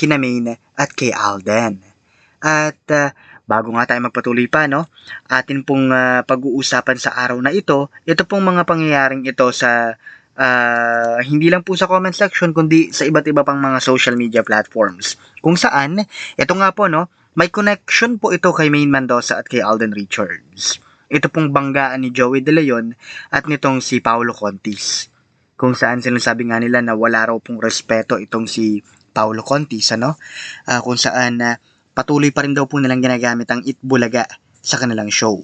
kina Maine at kay Alden. At ah, bago nga tayo magpatuloy pa, no, atin pong ah, pag-uusapan sa araw na ito, ito pong mga pangyayaring ito sa ah, hindi lang po sa comment section kundi sa iba't iba pang mga social media platforms. Kung saan, ito nga po no, may connection po ito kay Maine Mendoza at kay Alden Richards. Ito pong banggaan ni Joey De Leon at nitong si Paolo Contis. Kung saan sinasabi nga nila na wala raw pong respeto itong si Paolo Contis, ano? Ah, kung saan na patuloy pa rin daw po nilang ginagamit ang Itbulaga sa kanilang show.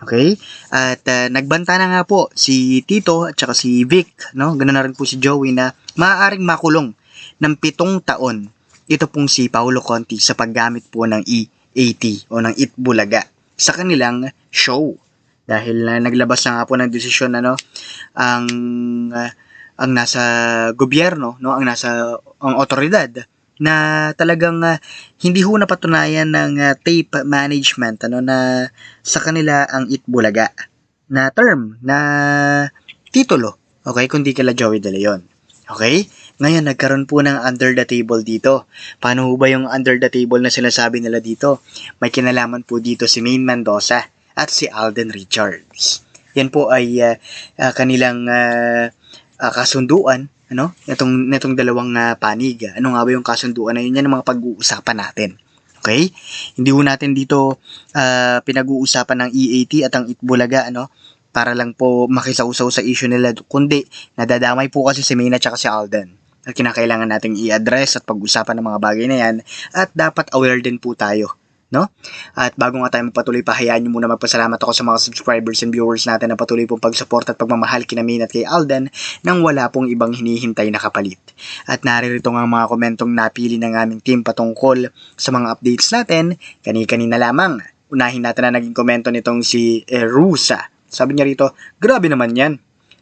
Okay? At ah, nagbanta na nga po si Tito at saka si Vic, no? Ganun na rin po si Joey na maaaring makulong ng pitong taon ito pong si Paolo Conti sa paggamit po ng E80 o ng Itbulaga sa kanilang show. Dahil na naglabas na nga po ng desisyon ano ang ah, ang nasa gobyerno, no, ang nasa ang otoridad na talagang ah, hindi ho napatunayan ng ah, tape management ano na sa kanila ang Itbulaga na term na titulo. Okay, kundi kala Joey De Leon. Okay? Ngayon, nagkaroon po ng under the table dito. Paano ho ba yung under the table na sinasabi nila dito? May kinalaman po dito si Maine Mendoza at si Alden Richards. Yan po ay ah, ah, kanilang ah, ah, kasunduan ano? Netong netong dalawang ah, panig ano nga ba yung kasunduan na yun? Yan ang mga pag-uusapan natin. Okay? Hindi ho natin dito ah, pinag-uusapan ng EAT at ang Itbulaga ano? Para lang po makisausaw sa issue nila. Kundi nadadamay po kasi si Mayna at si Alden at kinakailangan nating i-address at pag-usapan ng mga bagay na yan. At dapat aware din po tayo no? At bago nga tayo magpatuloy pa, hayaan nyo muna magpasalamat ako sa mga subscribers and viewers natin na patuloy pong pag-support at pagmamahal kina Min at kay Alden nang wala pong ibang hinihintay na kapalit. At naririto nga mga komentong napili ng aming team patungkol sa mga updates natin, kani-kanina lamang. Unahin natin na naging komento nitong si eh, Rusa. Sabi niya rito, grabe naman yan.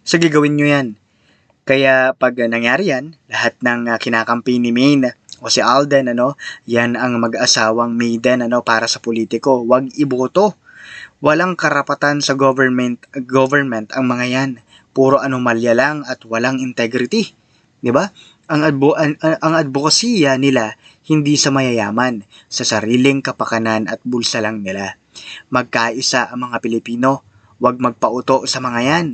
Sige gawin nyo yan. Kaya pag nangyari yan, lahat ng uh, kinakampi ni Maine o si Alden, ano, yan ang mag-asawang maiden, ano, para sa politiko. Huwag iboto. Walang karapatan sa government, government ang mga yan. Puro anomalya lang at walang integrity. 'Di ba? Ang, advo, ang, ang advokasya nila hindi sa mayayaman, sa sariling kapakanan at bulsa lang nila. Magkaisa ang mga Pilipino, huwag magpauto sa mga yan.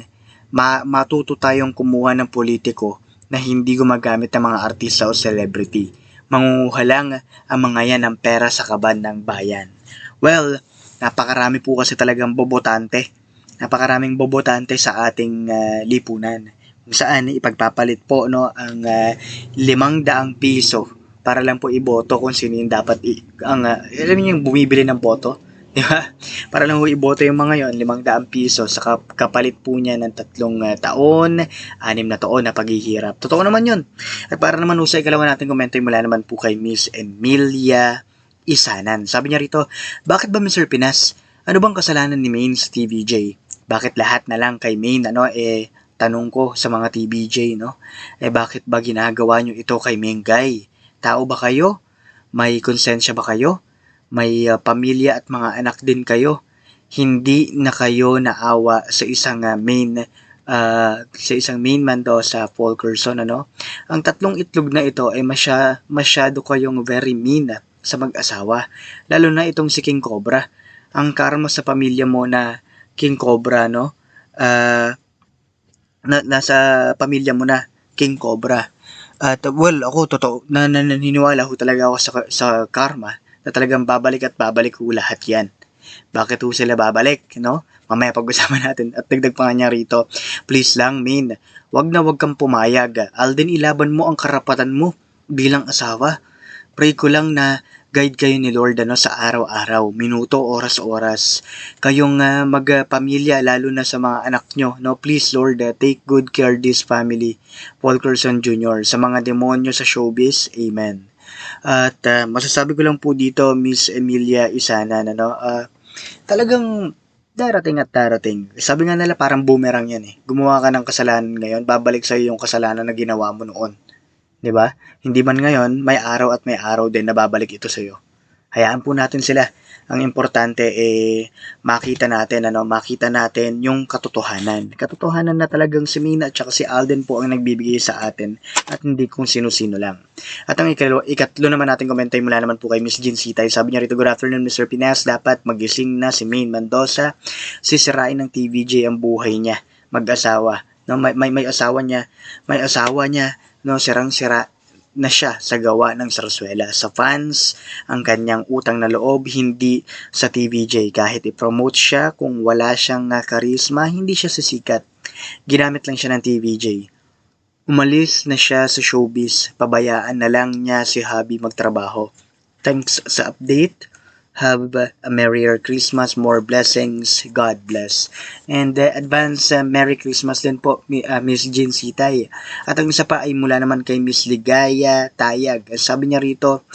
Ma matuto tayong kumuha ng politiko na hindi gumagamit ng mga artista o celebrity mangunguha lang ang mga yan ng pera sa kaban ng bayan. Well, napakarami po kasi talagang bobotante. Napakaraming bobotante sa ating uh, lipunan. Kung saan ipagpapalit po no ang uh, limang daang piso para lang po iboto kung sino yung dapat i- ang uh, alam niyo yung bumibili ng boto Di? Para lang ho iboto yung mga yon, limang daang piso sa kapalit po niya ng tatlong uh, taon, anim na taon na paghihirap. Totoo naman yun. At para naman ho sa ikalawa natin komento mula naman po kay Miss Emilia Isanan. Sabi niya rito, bakit ba Mr. Pinas? Ano bang kasalanan ni Maine sa TVJ? Bakit lahat na lang kay Maine, ano, eh, tanong ko sa mga TVJ, no? Eh, bakit ba ginagawa nyo ito kay Mengay? Tao ba kayo? May konsensya ba kayo? May uh, pamilya at mga anak din kayo. Hindi na kayo naawa sa isang uh, main uh, sa isang main man do sa Fulkerson ano. Ang tatlong itlog na ito ay masya, masyado kayong very mean sa mag-asawa. Lalo na itong si King Cobra. Ang karma sa pamilya mo na King Cobra no. Uh, na, nasa pamilya mo na King Cobra. At well, ako totoo, na, naniniwala ko talaga ako sa, sa karma na talagang babalik at babalik ho lahat yan. Bakit ho sila babalik, no? Mamaya pag-usapan natin at dagdag pa nga niya rito. Please lang, Min, wag na wag kang pumayag. Alden, ilaban mo ang karapatan mo bilang asawa. Pray ko lang na guide kayo ni Lord ano, sa araw-araw, minuto, oras-oras. Kayong uh, magpamilya, lalo na sa mga anak nyo. No? Please, Lord, uh, take good care this family. Paul Carson Jr. Sa mga demonyo sa showbiz, Amen. At ah, masasabi ko lang po dito, Miss Emilia Isanan, ano, ah, talagang darating at darating. Sabi nga nila parang boomerang yan eh. Gumawa ka ng kasalanan ngayon, babalik sa'yo yung kasalanan na ginawa mo noon. 'Di ba? Hindi man ngayon, may araw at may araw din na babalik ito sa'yo. Hayaan po natin sila. Ang importante eh makita natin ano, makita natin yung katotohanan. Katotohanan na talagang si Mina at si Alden po ang nagbibigay sa atin at hindi kung sino-sino lang. At ang ikatlo, ikatlo naman natin komentay mula naman po kay Miss Jean Sitay. Sabi niya rito, good afternoon Mr. Pinas, dapat magising na si Maine Mendoza. Sisirain ng TVJ ang buhay niya. Mag-asawa. No, may, may, may asawa niya. May asawa niya. No, sirang-sira na siya sa gawa ng sarsuela. Sa fans, ang kanyang utang na loob, hindi sa TVJ. Kahit i-promote siya, kung wala siyang karisma, hindi siya sisikat. Ginamit lang siya ng TVJ. Umalis na siya sa showbiz. Pabayaan na lang niya si Habi magtrabaho. Thanks sa update. Have a merrier Christmas, more blessings, God bless. And uh, advance uh, Merry Christmas din po, uh, Miss Jean Sitay. At ang isa pa ay mula naman kay Miss Ligaya Tayag. Sabi niya rito,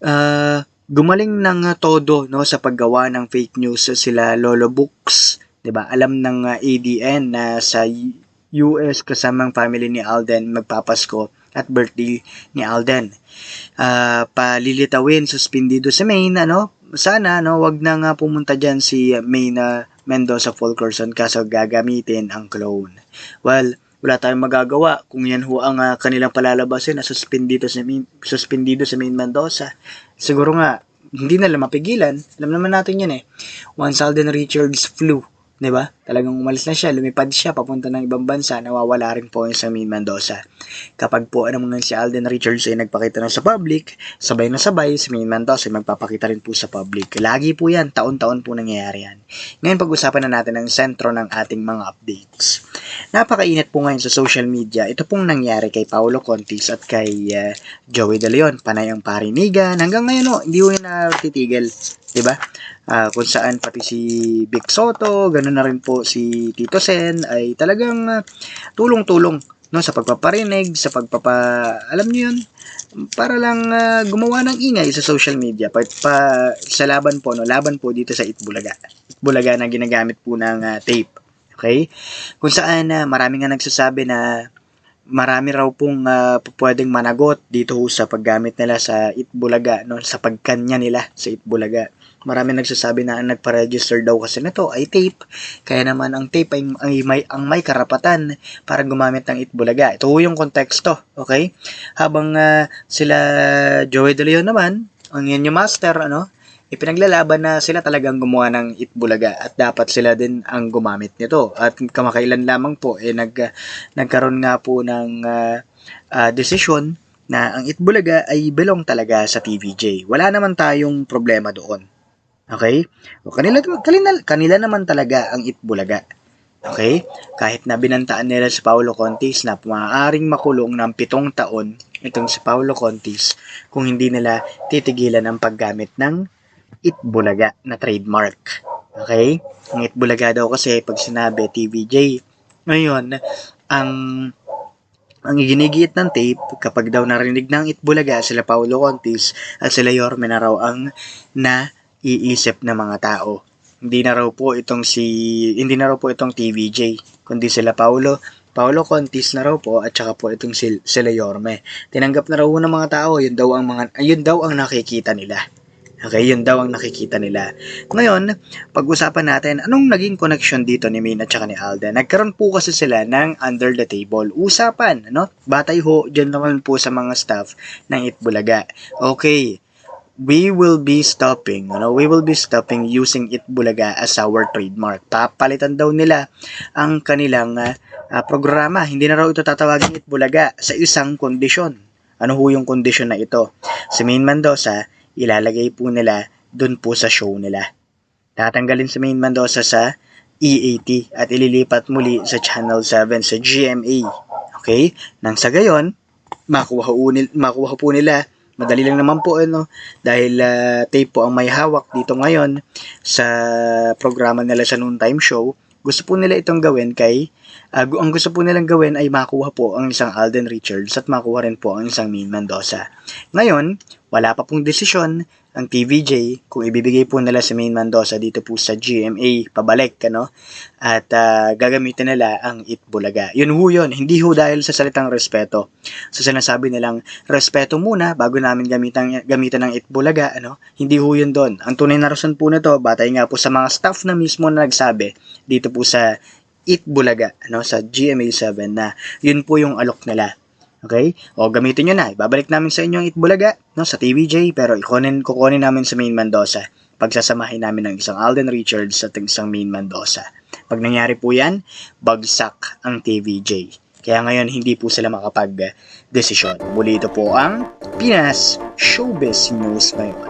uh, gumaling ng uh, todo no sa paggawa ng fake news sila Lolo Books, 'di ba? Alam ng uh, ADN na sa US kasamang family ni Alden magpapasko at birthday ni Alden. Ah, palilitawin, suspendido sa Maine, ano? Sana, no, wag na nga pumunta dyan si Maine uh, Mendoza Fulkerson kaso gagamitin ang clone. Well, wala tayong magagawa kung yan ho ang uh, kanilang palalabasin na suspendido sa Maine, suspendido sa Maine Mendoza. Siguro nga, hindi nila mapigilan. Alam naman natin yan eh. Once Alden Richards flew 'di ba? Talagang umalis na siya, lumipad siya papunta ng ibang bansa, nawawala rin po yung sa Maine Mendoza. Kapag po ano mga si Alden Richards ay nagpakita na sa public, sabay na sabay si Maine Mendoza ay magpapakita rin po sa public. Lagi po yan, taon-taon po nangyayari yan. Ngayon pag-usapan na natin ang sentro ng ating mga updates. Napakainit po ngayon sa social media. Ito pong nangyari kay Paolo Contis at kay uh, Joey De Leon. Panay ang parinigan. Hanggang ngayon, no, hindi ko na titigil. 'di ba? Uh, kung saan pati si Vic Soto, ganoon na rin po si Tito Sen ay talagang uh, tulong-tulong no sa pagpaparinig, sa pagpapa alam niyo 'yun, para lang uh, gumawa ng ingay sa social media pa, pa sa laban po no, laban po dito sa Itbulaga. Itbulaga na ginagamit po ng uh, tape. Okay? Kung saan uh, marami nga nagsasabi na marami raw pong uh, pwedeng managot dito sa paggamit nila sa Itbulaga, no, sa pagkanya nila sa Itbulaga marami nagsasabi na ang nagpa-register daw kasi nito ay tape. Kaya naman ang tape ay, ay may, ang may karapatan para gumamit ng Itbulaga. Ito yung konteksto, okay? Habang uh, sila Joey De Leon naman, ang inyo master, ano, ipinaglalaban na sila talagang gumawa ng Itbulaga at dapat sila din ang gumamit nito. At kamakailan lamang po, eh, nag, nagkaroon nga po ng uh, uh, desisyon na ang Itbulaga ay belong talaga sa TVJ. Wala naman tayong problema doon. Okay? O kanila, kanila, kanila naman talaga ang Itbulaga. Okay? Kahit na binantaan nila si Paulo Contis na maaaring makulong ng pitong taon itong si Paulo Contis kung hindi nila titigilan ang paggamit ng Itbulaga na trademark. Okay? Ang Itbulaga daw kasi pag sinabi TVJ. Ngayon, ang ang ginigiit ng tape kapag daw narinig ng Itbulaga sila Paulo Contis at sila Yorme na raw ang na iisip ng mga tao. Hindi na raw po itong si hindi na raw po itong TVJ, kundi sila Paulo Paulo Contis na raw po at saka po itong si, sila Yorme. Tinanggap na raw ng mga tao, yun daw ang mga yun daw ang nakikita nila. Okay, yun daw ang nakikita nila. Ngayon, pag-usapan natin, anong naging connection dito ni Mina at ni Alden? Nagkaroon po kasi sila ng under the table. Usapan, no? Batay ho, dyan naman po sa mga staff ng Itbulaga. Okay, we will be stopping, you know, we will be stopping using Itbulaga as our trademark. Papalitan daw nila ang kanilang uh, programa. Hindi na raw ito tatawagin Itbulaga sa isang kondisyon. Ano ho yung kondisyon na ito? Si Main Mendoza, ilalagay po nila dun po sa show nila. Tatanggalin si Main Mendoza sa EAT at ililipat muli sa Channel 7 sa GMA. Okay? Nang sa gayon, makuha, unil, makuha po nila Madali lang naman po ano dahil uh, tape po ang may hawak dito ngayon sa programa nila sa noontime show. Gusto po nila itong gawin kay gu- ang gusto po nilang gawin ay makuha po ang isang Alden Richards at makuha rin po ang isang Main Mendoza. Ngayon, wala pa pong desisyon ang TVJ kung ibibigay po nila si Main Mendoza dito po sa GMA pabalik ano at ah, gagamitin nila ang Itbulaga. Yun ho yun, hindi ho dahil sa salitang respeto. So sinasabi nilang respeto muna bago namin gamitan gamitan ng Itbulaga ano. Hindi ho yun doon. Ang tunay na rason po nito batay nga po sa mga staff na mismo na nagsabi dito po sa Itbulaga ano sa GMA7 na yun po yung alok nila. Okay? O gamitin nyo na. Ibabalik namin sa inyo ang Itbulaga no, sa TVJ pero ikunin, kukunin namin sa Main Mendoza. Pagsasamahin namin ng isang Alden Richards at isang Main Mendoza. Pag nangyari po yan, bagsak ang TVJ. Kaya ngayon hindi po sila makapag-desisyon. Muli ito po ang Pinas Showbiz News ngayon.